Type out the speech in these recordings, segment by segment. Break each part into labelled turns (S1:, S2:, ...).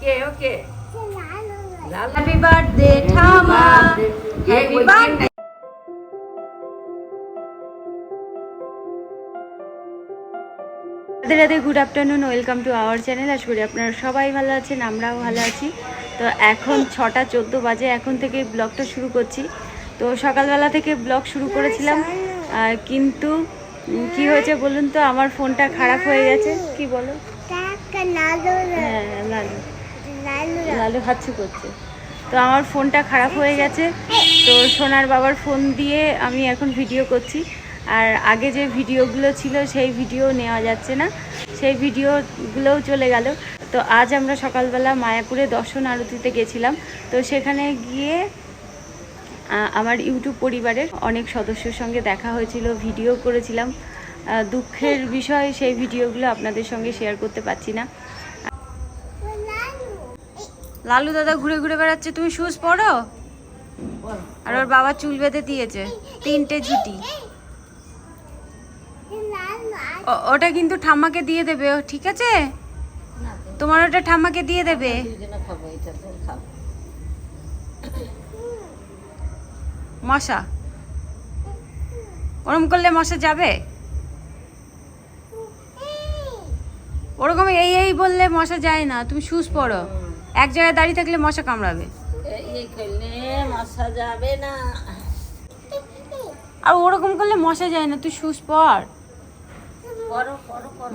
S1: K okay
S2: happy birthday ঠামা happy birthday Radhe Radhe good afternoon welcome to our channel আশা করি আপনারা সবাই ভালো আছেন আমরাও ভালো আছি। তো এখন ছটা চোদ্দ বাজে এখন থেকে ব্লগটা শুরু করছি। তো সকালবেলা থেকে ব্লগ শুরু করেছিলাম কিন্তু কি হয়েছে বলুন তো আমার ফোনটা খারাপ হয়ে গেছে। কি বলো? হ্যাঁ লালু। লালু হাচ্ছু করছে। তো আমার ফোনটা খারাপ হয়ে গেছে। তো সোনার বাবার ফোন দিয়ে আমি এখন ভিডিও করছি। আর আগে যে ভিডিওগুলো ছিল সেই ভিডিও নেওয়া যাচ্ছে না। সেই ভিডিওগুলোও চলে গেল। তো আজ আমরা সকালবেলা মায়াপুরে দর্শন আরতিতে গেছিলাম। তো সেখানে গিয়ে আমার ইউটিউব পরিবারের অনেক সদস্যের সঙ্গে দেখা হয়েছিল, ভিডিও করেছিলাম। দুঃখের বিষয় সেই ভিডিওগুলো আপনাদের সঙ্গে শেয়ার করতে পারছি না। লালু দাদা ঘুরে ঘুরে বেড়াচ্ছে, তুমি শুজ পরো? আর ওর বাবা চুল বেঁধে দিয়েছে, তিনটে ঝুটি। ওটা কিন্তু ঠাম্মাকে দিয়ে দেবে ঠিক আছে? তোমার ওটা ঠাম্মাকে দিয়ে দেবে। মশা। ওরম করলে মশা যাবে? ওরকম এই এই বললে মশা যায় না, তুমি শুজ পরো। এক জায়গায় দাঁড়িয়ে থাকলে মশা কামড়াবে।
S1: যাবে না।
S2: আর ওরকম করলে মশা যায় না তুই শুজ পর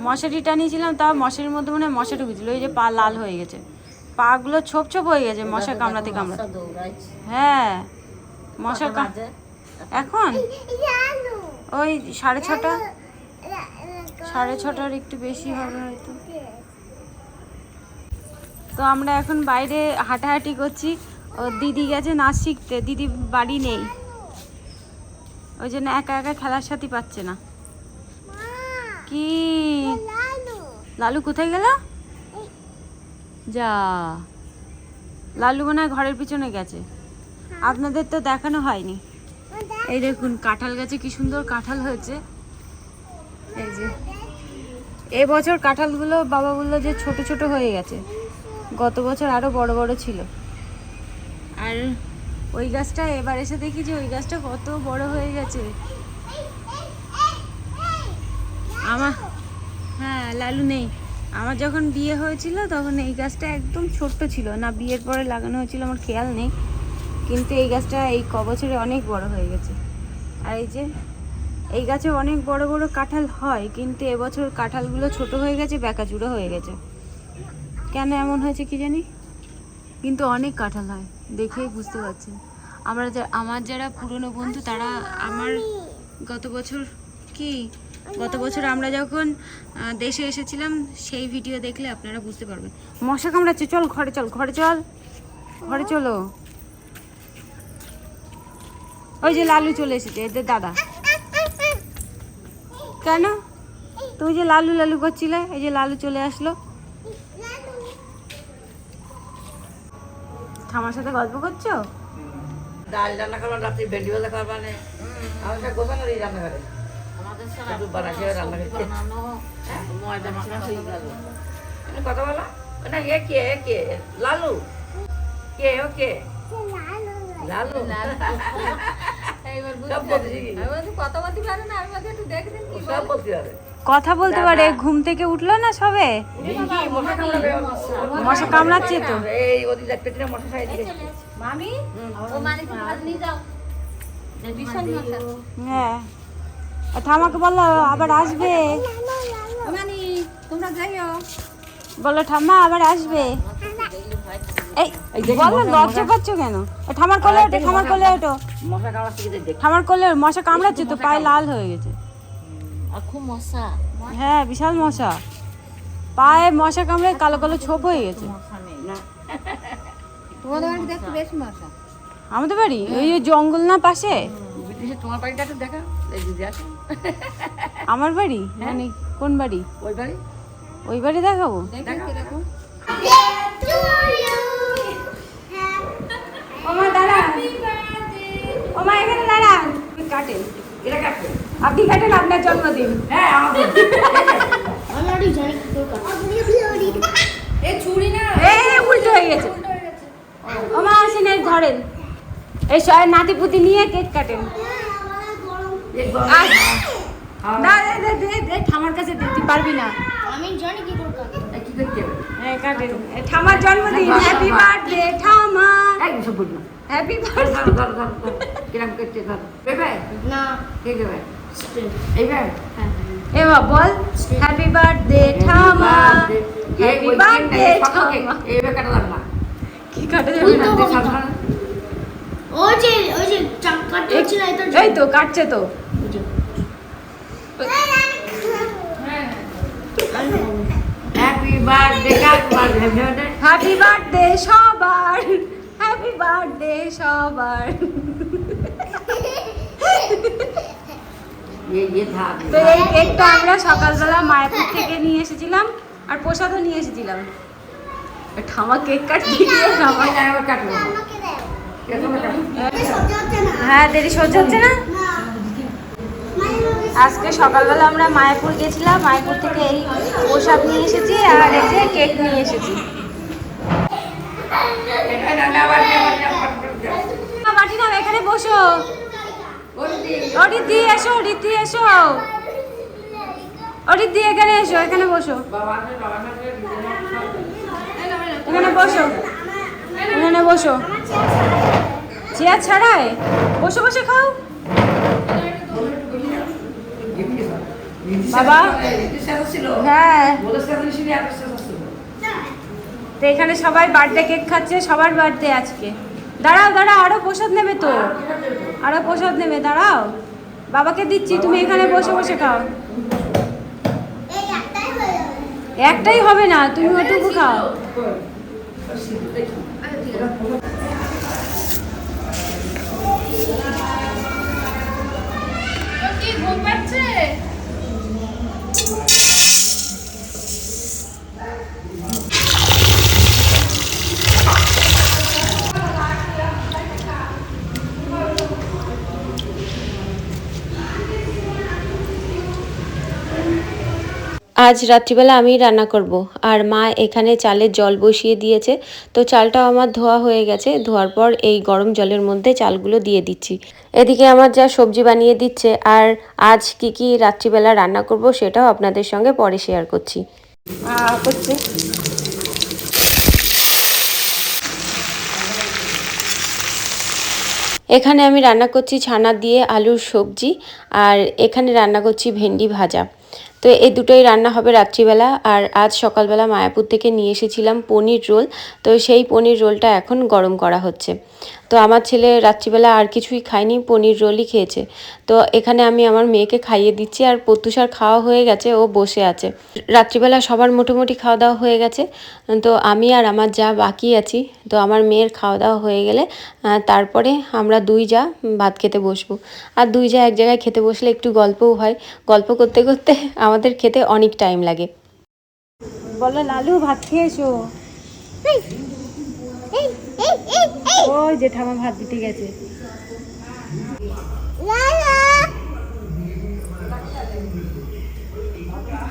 S2: মশারি টানিয়েছিলাম তাও মশারির মধ্যে মনে হয় মশা ঢুকেছিল ওই যে পা লাল হয়ে গেছে। পাগুলো ছোপ ছোপ হয়ে গেছে মশা কামড়াতে কামড়াতে। হ্যাঁ মশা কাম এখন? ওই সাড়ে ছটা? সাড়ে ছটার একটু বেশি হবে হয়তো। তো আমরা এখন বাইরে হাঁটাহাঁটি করছি। ও দিদি গেছে নাচ শিখতে, দিদি বাড়ি নেই। ওই জন্য একা একা খেলার সাথে পাচ্ছে না। কি? লালু কোথায় গেল? যা। লালু মনে হয় ঘরের পিছনে গেছে। আপনাদের তো দেখানো হয়নি। এই দেখুন, কাঁঠাল গাছে কি সুন্দর কাঁঠাল হয়েছে। এই যে। এবছর কাঁঠালগুলো বাবা বলল যে ছোট ছোট হয়ে গেছে। গত বছর আরও বড় বড় ছিল। আর ওই গাছটা এবার এসে দেখি যে ওই গাছটা কত বড় হয়ে গেছে। আমার হ্যাঁ লালু নেই। আমার যখন বিয়ে হয়েছিল তখন এই গাছটা একদম ছোট্ট ছিল না, বিয়ের পরে লাগানো হয়েছিল আমার খেয়াল নেই। কিন্তু এই গাছটা এই ক বছরে অনেক বড় হয়ে গেছে। আর এই যে, এই গাছে অনেক বড় বড় কাঁঠাল হয়, কিন্তু এবছর কাঁঠালগুলো ছোট হয়ে গেছে বেকাচুরো হয়ে গেছে। কেন এমন হয়েছে কি জানি? কিন্তু অনেক কাঁঠাল হয়, দেখেই বুঝতে পারছেন। আমরা যা আমার যারা পুরনো বন্ধু, তারা আমার গত বছর কি? গত বছর আমরা যখন দেশে এসেছিলাম, সেই ভিডিও দেখলে আপনারা বুঝতে পারবেন। মশা কামড়াচ্ছে, চল ঘরে চল ঘরে চল, ঘরে চলো। ওই যে লালু চলে এসেছে, এদের দাদা। কেন? তুই যে লালু লালু করছিলে, এই যে লালু চলে আসলো। ঠামার সাথে গল্প করছ?
S1: ডাল রান্না করবেন রাত্রি ভেন্ডি ভাজা করবেন আমার সব গোছানো দিই রান্না করে। আমাদের সব বানাকে রান্না করতে ময়দা মাখা হয়ে? গেল কথা বলো। না এ কে এ কে? লালু? কে ও কে? লালু? সব বলতে শিখি। সব বলতে হবে
S2: কথা বলতে পারে? ঘুম থেকে উঠল না সবে?
S1: মশা
S2: কামড়াচ্ছে তো। হ্যাঁ আর ঠামাকে বলল আবার আসবে? বলো ঠাম্মা আবার আসবে? এই বলো লজ্জা পাচ্ছ কেন? ঠামার কোলে ওঠো ঠামার কোলে ওঠো।
S1: মশা কামড়াচ্ছে
S2: ঠামার কোলে মশা কামড়াচ্ছে তো পায়ে লাল হয়ে গেছে।
S1: আর খুব মশা।
S2: হ্যাঁ বিশাল মশা। পায়ে মশা কামড়ে কালো কালো ছোপ হয়ে গেছে।
S1: মশা নেই। না।
S2: আমাদের বাড়ি? ওই জঙ্গল না পাশে?
S1: তোমার বাড়িটা একটু দেখা। এই দিদি আসো।
S2: আমার বাড়ি? মানে কোন বাড়ি?
S1: ওই বাড়ি।
S2: ওই বাড়ি দেখাবো।
S1: দেখা
S2: ওমা দাঁড়া ওমা এখানে দাঁড়া কাটেন
S1: এটা কাটবে
S2: আপনি কাটেন আপনার জন্মদিন।
S1: হ্যাঁ আমাদের
S2: হয়ে ধরেন। এই নাতি পুতি নিয়ে কেক কাটেন। না দে দে দে দে ঠামার কাছে দে তুই পারবি না।
S3: আমি জানি কি করে কাটে।
S1: কি করতে
S2: হ্যাঁ কাটেন। ঠামার জন্মদিন। হ্যাপি বার্থডে ঠামা।
S1: একদম সব বলব
S2: হ্যাপি বার্থডে
S1: ধর ধর ধর কিরম করছে ধর
S3: না
S1: কে দেবে এইবার
S2: এবার বল হ্যাপি বার্থডে ঠামা হ্যাপি বার্থডে ঠামা
S1: এইবার কাটা না
S2: কি কাটে যাবে না।
S3: ওই যে ওই যে হচ্ছে না এটা
S2: এই তো কাটছে তো।
S1: Happy birthday cut birthday happy
S2: birthday সবার। হ্যাপি বার্থডে সবার। তো এই কেকটা আমরা সকালবেলা মায়াপুর থেকে নিয়ে এসেছিলাম আর প্রসাদও নিয়ে এসেছিলাম। ঠামা কেক
S1: কাটছি
S2: হ্যাঁ দেরি সহ্য হচ্ছে না। আজকে সকালবেলা আমরা মায়াপুর গেছিলাম মায়াপুর থেকে এই প্রসাদ নিয়ে এসেছি আর এসে কেক নিয়ে এসেছি। এখানে বসো। ও এসো রিদ্ধি এসো। ও এখানে এসো, এখানে বসো। এখানে বসো। এখানে বসো। চেয়ার ছাড়ায় বসে বসে, খাও। বাবা। হ্যাঁ
S1: বলে সাথে ছিল আর সাথে ছিল
S2: তো এখানে সবাই বার্থডে কেক খাচ্ছে, সবার বার্থডে আজকে। দাঁড়াও দাঁড়াও, আরও প্রসাদ নেবে তো। আরও প্রসাদ নেবে, দাঁড়াও। বাবাকে দিচ্ছি, তুমি এখানে বসে বসে খাও। একটাই হবে না, তুমি ওটুকু খাও।
S4: আজ রাত্রিবেলা আমি রান্না করব। আর মা এখানে চালের জল বসিয়ে দিয়েছে। তো চালটাও আমার ধোয়া হয়ে গেছে। ধোয়ার পর এই গরম জলের মধ্যে চালগুলো দিয়ে দিচ্ছি। এদিকে আমার যা সবজি বানিয়ে দিচ্ছে আর আজ কি কি রাত্রিবেলা রান্না করব সেটাও আপনাদের সঙ্গে পরে শেয়ার করছি। এখানে আমি রান্না করছি ছানা দিয়ে আলুর সবজি আর এখানে রান্না করছি ভেন্ডি ভাজা। তো এই দুটোই রান্না হবে রাত্রিবেলা, আর আজ সকালবেলা মায়াপুর থেকে নিয়ে এসেছিলাম পনির রোল। তো সেই পনির রোলটা এখন গরম করা হচ্ছে। তো আমার ছেলে রাত্রিবেলা আর কিছুই খায়নি, পনির রোলই খেয়েছে। তো এখানে আমি আমার মেয়েকে খাইয়ে দিচ্ছি, আর প্রত্যুষার খাওয়া হয়ে গেছে, ও বসে আছে। রাত্রিবেলা সবার মোটামুটি খাওয়া দাওয়া হয়ে গেছে। তো আমি আর আমার যা বাকি আছি, তো আমার মেয়ের খাওয়া দাওয়া হয়ে গেলে তারপরে আমরা দুই যা ভাত খেতে বসবো। আর দুই যা এক জায়গায় খেতে বসলে একটু গল্পও হয়। গল্প করতে করতে আমাদের খেতে অনেক টাইম লাগে।
S2: বলো লালু ভাত খেয়েছো? ওই যে ঠামা ভাত দিতে গেছে।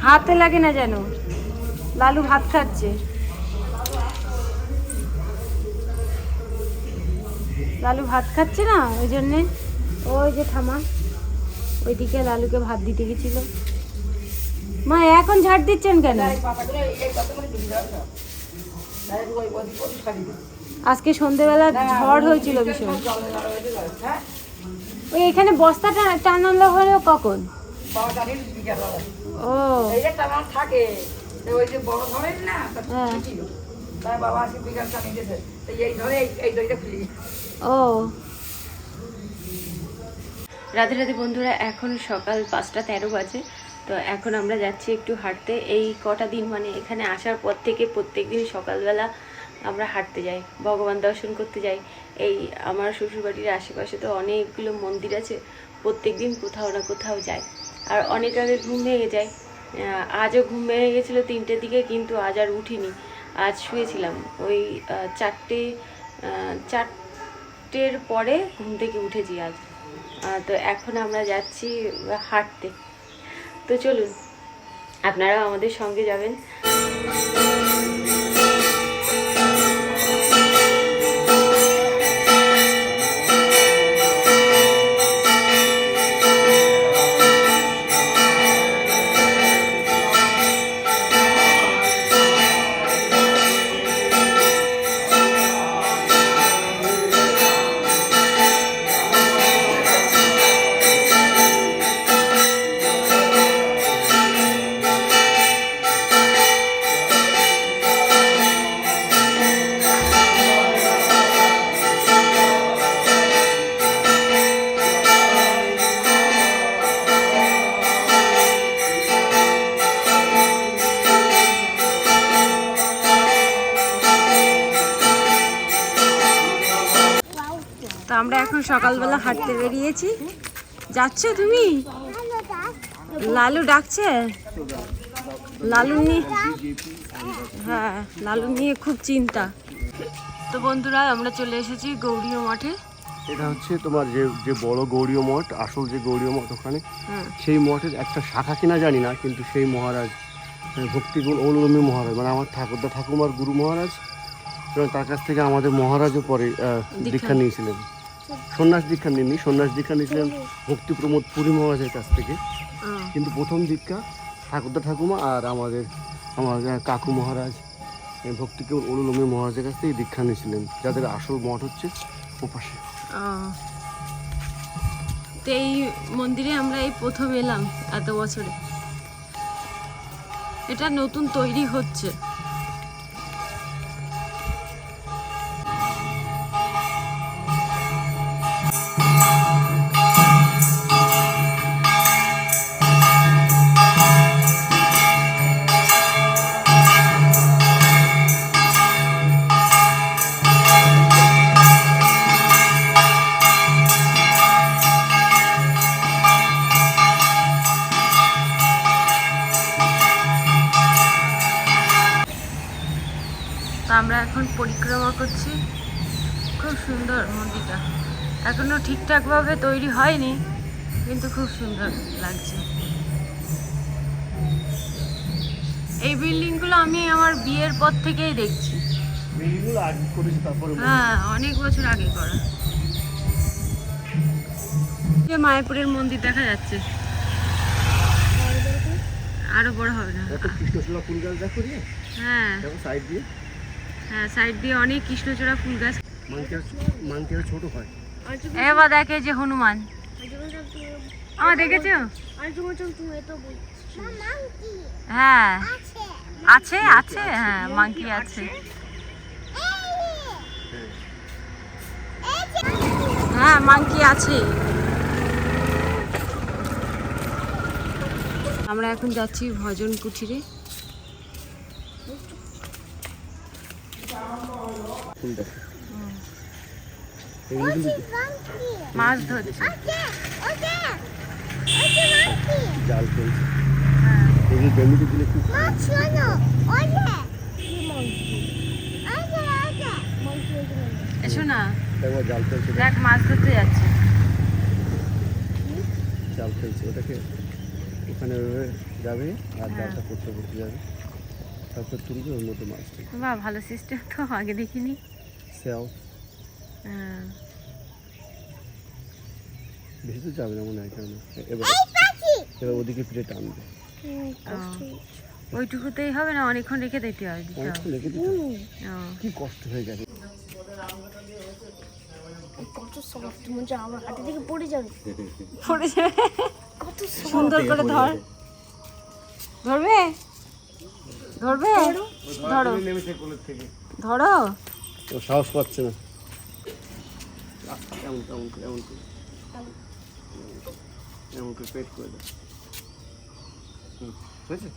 S2: হাতে লাগে না যেন। লালু ভাত খাচ্ছে। লালু ভাত খাচ্ছে না? ওই জন্যে। ওই যে ঠামা ওইদিকে লালুকে ভাত দিতে গেছিল। মা এখন ঝাড় দিচ্ছেন কেন? আজকে সন্ধেবেলা ঝড় হয়েছিল ভীষণ।
S1: হয়ে
S2: ওই এখানে বস্তা টানানো হলো কখন? ও।
S1: থাকে ওই যে বড় ধরেন না
S2: হ্যাঁ।
S1: বাবা বিকাল এই ধরে এই- খুলি।
S2: ও।
S4: রাধে রাধে বন্ধুরা এখন সকাল পাঁচটা তেরো বাজে। তো এখন আমরা যাচ্ছি একটু হাঁটতে। এই কটা দিন মানে এখানে আসার পর থেকে প্রত্যেক দিন সকালবেলা আমরা হাঁটতে যাই, ভগবান দর্শন করতে যাই। এই আমার শ্বশুরবাড়ির আশেপাশে তো অনেকগুলো মন্দির আছে প্রত্যেক দিন কোথাও না কোথাও যায় আর অনেক আগে ঘুম ভেঙে যায়। আজও ঘুম ভেঙে গেছিল তিনটের দিকে, কিন্তু আজ আর উঠিনি। আজ শুয়েছিলাম। ওই চারটে চারটের পরে ঘুম থেকে উঠেছি আজ। তো এখন আমরা যাচ্ছি হাঁটতে। তো চলুন আপনারাও আমাদের সঙ্গে যাবেন।
S2: তো আমরা এখন সকালবেলা হাঁটতে বেরিয়েছি। যাচ্ছ তুমি? লালু ডাকছে? লালু নিয়ে হ্যাঁ লালু নিয়ে খুব চিন্তা। তো বন্ধুরা আমরা চলে এসেছি গৌরীয় মাঠে।
S5: এটা হচ্ছে তোমার যে যে বড় গৌরীয় মঠ আসল যে গৌরীয় মঠ ওখানে
S2: হ্যাঁ।
S5: সেই মঠের একটা শাখা কিনা জানি না কিন্তু সেই মহারাজ ভক্তিগুণ ঔলমী মহারাজ মানে আমার ঠাকুরদা ঠাকুমার গুরু মহারাজ এবং তার কাছ থেকে আমাদের মহারাজও পরে দীক্ষা নিয়েছিলেন। সন্ন্যাস দীক্ষা নেননি। সন্ন্যাস দীক্ষা নিয়েছিলেন ভক্তি প্রমোদ পুরী মহারাজের কাছ থেকে। কিন্তু প্রথম দীক্ষা ঠাকুরদা ঠাকুমা আর আমাদের আহ, কাকু মহারাজ এই ভক্তিকে ঔলমী মহারাজের কাছ থেকে দীক্ষা নিয়েছিলেন। যাদের আসল মঠ হচ্ছে ওপাশে।
S2: তো এই মন্দিরে আমরা এই প্রথম এলাম এত বছরে। এটা নতুন তৈরি হচ্ছে। তো আমরা এখন পরিক্রমা করছি। খুব সুন্দর মন্দিরটা। এখনও ঠিকঠাকভাবে তৈরি হয়নি কিন্তু খুব সুন্দর লাগছে। এই বিল্ডিংগুলো আমি আমার বিয়ের পর থেকেই দেখছি। হ্যাঁ অনেক বছর আগে করা। যে মায়াপুরের মন্দির দেখা যাচ্ছে। আরও বড় হবে না। হ্যাঁ
S5: সাইড দিয়ে।
S2: হ্যাঁ। সাইড দিয়ে অনেক কৃষ্ণচূড়া ফুল গাছ।
S5: মানকে মানকে ছোট হয়।
S2: এবার দেখে যে হনুমান। আমার দেখেছ? হ্যাঁ। আছে আছে হ্যাঁ মাংকি আছে। হ্যাঁ মাংকি আছে। আমরা এখন যাচ্ছি ভজন কুঠিরে
S5: ফুল দেখো এগুলো কিন্তু
S2: এসো না।
S5: জাল ফেলছে
S2: দেখ, মাছ ধরতে যাচ্ছে।
S5: জাল ফেলছে। ওটাকে ওখানে যাবে আর জালটা করতে করতে যাবে। ওর মধ্যে মাছ
S2: বাহ ভালো সিস্টেম তো আগে দেখিনি।
S5: সেও
S2: হ্যাঁ।
S5: বেশি তো যাবে না মনে হয় কেন? এবার এবার ওদিকে ফিরে টানবে।
S2: ওইটুকুতেই হবে না? অনেকক্ষণ রেখে দিতে হবে দিতে
S5: অনেকক্ষণ রেখে দিতে কি কষ্ট হয়ে যাবে
S3: কত সফট মনে আমার হাতে থেকে পড়ে যাবে।
S2: পড়ে যাবে।
S3: কত
S2: সুন্দর করে ধর। ধরবে? ধরবে? ধরো। ধরো।
S5: ও সাহস পাচ্ছে না। এমন এমন এমন করে। এমন করে পেট করে দাও। হুম হয়েছে?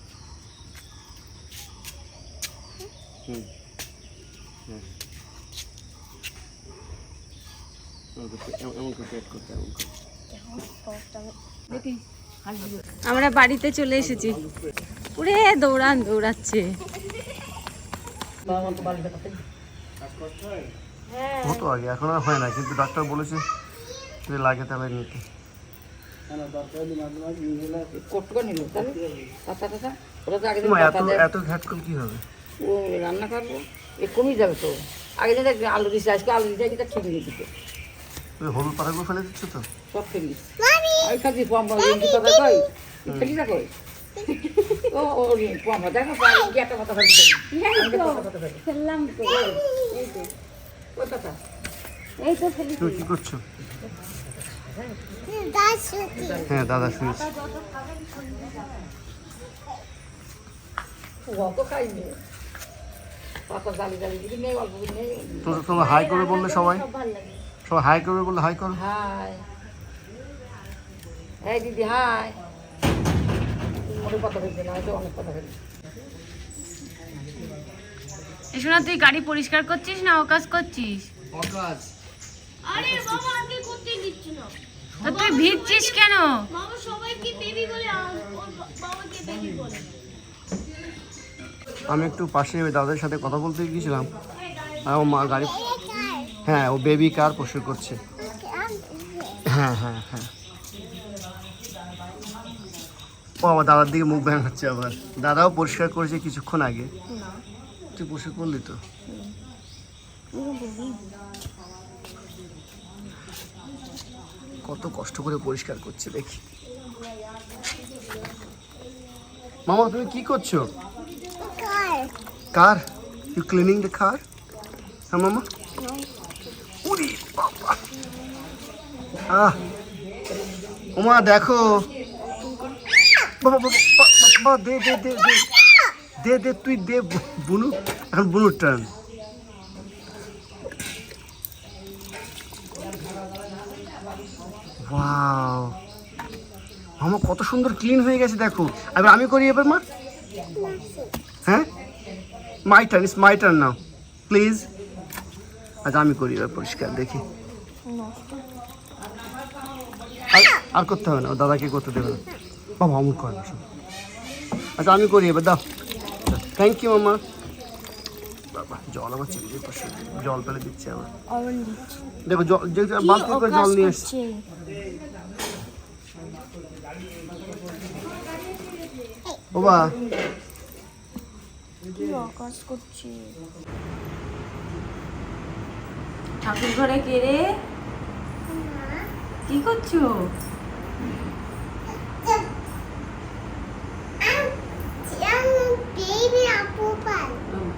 S5: হুম হ্যাঁ।
S2: আমরা বাড়িতে চলে এসেছি। উড়ে দৌড়ান দৌড়াচ্ছে।
S5: হতো আগে এখন আর হয় না কিন্তু ডাক্তার বলেছে যদি লাগে তাহলে নিতে। এত ঘ্যাটকল কি হবে?
S1: ও রান্না করব এ কমে যাবে তো আগে যে দেখ আলু দিচ্ছে আজকে আলু দিচ্ছে এটা ঠিক নিয়ে দিতে
S5: তুমি হলুদ পাতাগুলো ফেলে দিচ্ছ তো?
S1: সব ফেলিস ওই খাচ্ছি পম্পা কই? ফেলি না কই? ও ও দেখো একটা কথা ফেলি
S2: ফেললাম তো এই তো ফেলি
S5: তুমি কি করছ? হ্যাঁ দাদা শুয়েছে। তোমার হাই করে বললে সবাই? সবাই হাই করে বললে হাই করো।
S1: হাই। এই দিদি হাই। অনেক কথা ফেলছে না হয়তো অনেক কথা ফেলছে
S2: এসো তুই গাড়ি পরিষ্কার করছিস না অকাজ করছিস?
S3: আরে বাবা আগে করতে দিচ্ছে না।
S2: তো তুই ভিজছিস কেন?
S3: বাবা সবাইকে বেবি বলে আর ওর বা- বাবাকে বেবি বলে।
S5: আমি একটু পাশে ওই দাদাদের সাথে কথা বলতে গিয়েছিলাম। আর ও মা গাড়ি হ্যাঁ ও বেবি কার পরিষ্কার করছে। হ্যাঁ হ্যাঁ হ্যাঁ ও আমার দাদার দিকে মুখ হচ্ছে আবার। দাদাও পরিষ্কার করেছে কিছুক্ষণ আগে। তুই পরিষ্কার করলি তো? কত কষ্ট করে পরিষ্কার করছে দেখি। মামা তুমি কি করছ? কার? ইউ ক্লিনিং দ্য কার হ্যাঁ মামা? উরি বাবা। আহ ওমা দেখো। দে দে দে তুই দে বুনু। এখন বুনুর টার্ন ওয়াও। কত সুন্দর ক্লিন হয়ে গেছে, দেখো। এবার আমি করি এবার, মা? হ্যাঁ? My turn is my turn now please আচ্ছা আমি করি এবার পরিষ্কার, দেখি। আর- করতে হবে না দাদাকে করতে দেবে না। বাবা অমুক কর না, আচ্ছা আমি করি এবার দাও। থ্যাংক ইউ মামা। বাবা জল চেপে পাশে জল ফেলে দিচ্ছে দেখো জল যে বালতি করে জল নিয়ে এসছে বাবা।
S2: ঠাকুর ঘরে কে রে? কি করছ?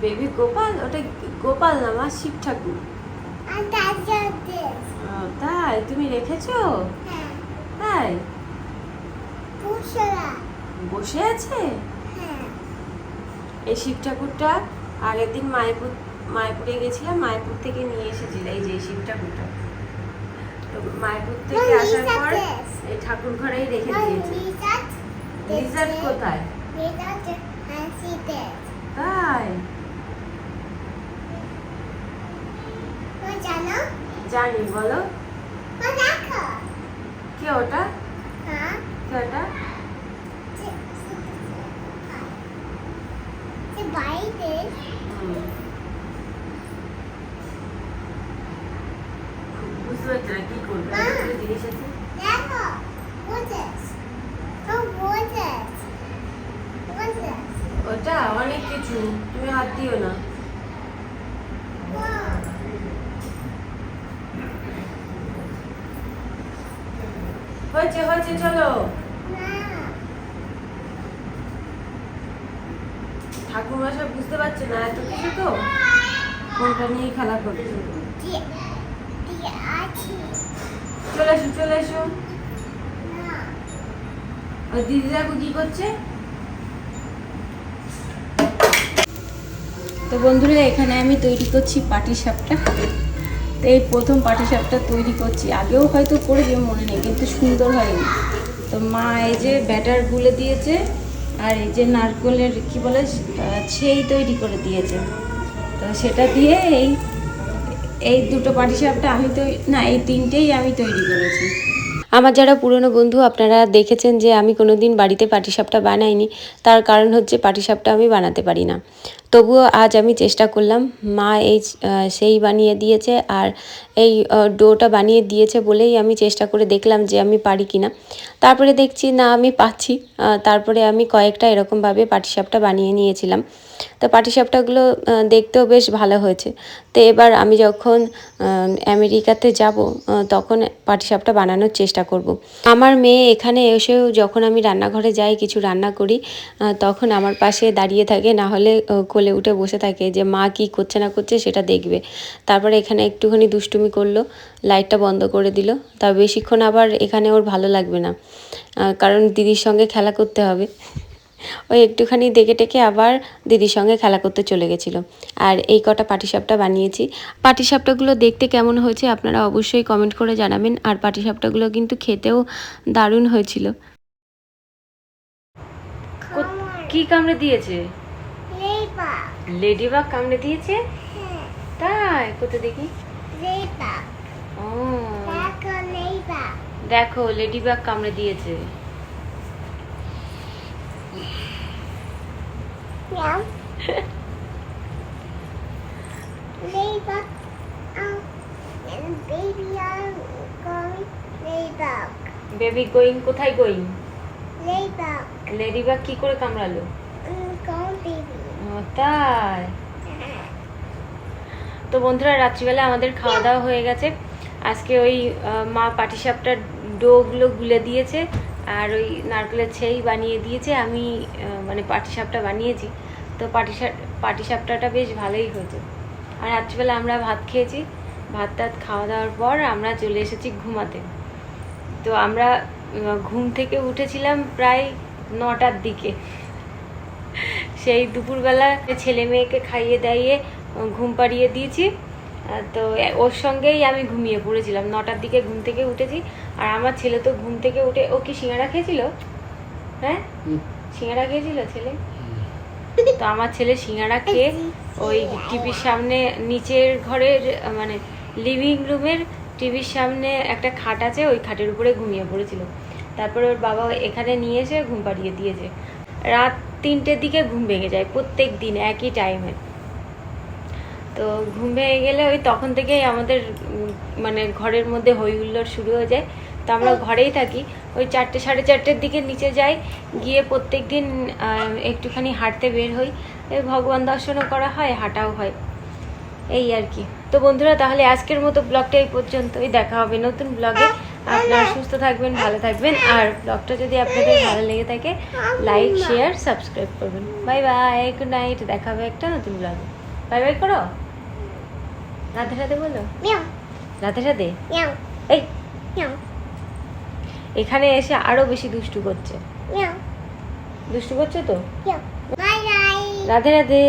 S3: বেবি
S2: গোপাল? ওটা গোপাল না মা শিব ঠাকুর। তাই? তুমি রেখেছো?
S3: হ্যাঁ।
S2: তাই? বসে আছে?
S3: হ্যাঁ।
S2: এই শিব ঠাকুরটা আগের দিন মায়াপুর মায়াপুরে গেছিলাম মায়াপুর থেকে নিয়ে এসেছিল এই যে শিব ঠাকুরটা। তো মায়াপুর থেকে আসার পর এই ঠাকুর ঘরেই রেখে দিয়েছে।
S3: লিজার্ড
S2: কোথায়?
S3: লিজার্ড
S2: তাই?
S3: জানো?
S2: জানি বলো।
S3: দেখো।
S2: কে ওটা?
S3: হ্যাঁ।
S2: কে ওটা?
S3: যে বাড়িতে
S2: বুঝতে পারছি না কি করবে? জিনিস আছে?
S3: দেখো বুঝেছ? ও বুঝেছ? বুঝেছ?
S2: ওটা অনেক কিছু তুমি হাত দিও না। হয়েছে হয়েছে, চলো। ঠাকুমা সব বুঝতে পারছে না, এত কিছু তো? কোনটা নিয়ে খেলা করছে। চলে এসো চলে এসো। আর দিদি দেখো কি করছে? তো বন্ধুরা, এখানে আমি তৈরি করছি পাটি সাপটা তো এই প্রথম পাটি সাপটা তৈরি করছি। আগেও হয়তো করেছি, মনে নেই, কিন্তু সুন্দর হয়নি। তো মা এই যে ব্যাটার গুলে দিয়েছে, আর এই যে নারকেলের কি বলে সেই তৈরি করে দিয়েছে। তো সেটা দিয়ে এই এই দুটো পাটি সাপটা আমি তো, না, এই তিনটেই আমি তৈরি করেছি।
S4: আমার যারা পুরনো বন্ধু, আপনারা দেখেছেন যে আমি কোনোদিন বাড়িতে পাটিসাপটা বানাইনি। তার কারণ হচ্ছে পাটিসাপটা আমি বানাতে পারি না। তবুও আজ আমি চেষ্টা করলাম, মা এই সেই বানিয়ে দিয়েছে আর এই ডোটা বানিয়ে দিয়েছে বলেই আমি চেষ্টা করে দেখলাম যে আমি পারি কিনা। তারপরে দেখছি, না, আমি পাচ্ছি। তারপরে আমি কয়েকটা এরকমভাবে পাটিসাপটা বানিয়ে নিয়েছিলাম। তো পাটিসাপটাগুলো দেখতেও বেশ ভালো হয়েছে। তো এবার আমি যখন আমেরিকাতে যাব তখন পাটিসাপটা বানানোর চেষ্টা করব। আমার মেয়ে এখানে এসেও যখন আমি রান্নাঘরে যাই, কিছু রান্না করি তখন আমার পাশে দাঁড়িয়ে থাকে, না হলে কোলে উঠে বসে থাকে যে, মা কি করছে না করছে সেটা দেখবে। তারপরে এখানে একটুখানি দুষ্টুমি করল, লাইটটা বন্ধ করে দিল। তা বেশিক্ষণ আবার এখানে ওর ভালো লাগবে না। কারণ দিদির সঙ্গে খেলা করতে হবে। ওই একটুখানি দেখে টেকে আবার দিদির সঙ্গে খেলা করতে চলে গেছিল। আর এই কটা পাটিসাপটা বানিয়েছি। পাটিসাপটাগুলো দেখতে কেমন হয়েছে আপনারা অবশ্যই কমেন্ট করে জানাবেন। আর পাটিসাপটাগুলো কিন্তু খেতেও দারুণ হয়েছিল।
S2: কি কামড়ে দিয়েছে? লেডিবাগ কামড়ে দিয়েছে?
S3: হ্যাঁ।
S2: তাই কোথায় দেখি? ও।
S3: দেখো
S2: লেডিবাগ কামড়ে দিয়েছে। বেবি গোয়িং কোথায় গোয়িং লেডিবাগ কি করে কামড়ালো? ও, তাই। তো বন্ধুরা রাত্রিবেলা আমাদের খাওয়া দাওয়া হয়ে গেছে। আজকে ওই মা পাটিসাপটার ডোগুলো গুলে দিয়েছে আর ওই নারকেলের ছেই বানিয়ে দিয়েছে। আমি মানে পাটিসাপটা বানিয়েছি। তো পাটিসাপ পাটিসাপটাটা বেশ ভালোই হয়েছে। আর রাত্রিবেলা আমরা ভাত খেয়েছি। ভাত টাত খাওয়া দাওয়ার পর আমরা চলে এসেছি ঘুমাতে। তো আমরা ঘুম থেকে উঠেছিলাম প্রায় নটার দিকে। সেই দুপুরবেলা ছেলে মেয়েকে খাইয়ে দাইয়ে ঘুম পাড়িয়ে দিয়েছি। তো ওর সঙ্গেই আমি ঘুমিয়ে পড়েছিলাম। নটার দিকে ঘুম থেকে উঠেছি। আর আমার ছেলে তো ঘুম থেকে উঠে ও কি সিঙ্গারা খেয়েছিল? হ্যাঁ? সিঙ্গারা খেয়েছিল ছেলে? তো আমার ছেলে সিঙ্গারা খেয়ে ওই টিভির সামনে নিচের ঘরের মানে লিভিং রুমের টিভির সামনে একটা খাট আছে ওই খাটের উপরে ঘুমিয়ে পড়েছিল। তারপরে ওর বাবা এখানে নিয়ে এসে ঘুম পাড়িয়ে দিয়েছে। রাত তিনটের দিকে ঘুম ভেঙে যায় প্রত্যেক দিন একই টাইমে তো ঘুম ভেঙে গেলে ওই তখন থেকেই আমাদের মানে ঘরের মধ্যে হই হুল্লোড় শুরু হয়ে যায়। তো আমরা ঘরেই থাকি। ওই চারটে সাড়ে চারটের দিকে নিচে যাই। গিয়ে প্রত্যেক দিন একটুখানি হাঁটতে বের হই। এই ভগবান দর্শনও করা হয় হাঁটাও হয়। এই আর কি। তো বন্ধুরা তাহলে আজকের মতো ব্লগটা এই পর্যন্তই। দেখা হবে নতুন ব্লগে। আপনারা সুস্থ থাকবেন ভালো থাকবেন। আর ব্লগটা যদি আপনাদের ভালো লেগে থাকে লাইক শেয়ার সাবস্ক্রাইব করবেন। Bye bye good night. দেখা হবে একটা নতুন ব্লগে। বাই বাই করো। রাধে রাধে বলো রাধে রাধে এই। এখানে এসে আরও বেশি দুষ্টু করছে। দুষ্টু করছে তো? রাধে রাধে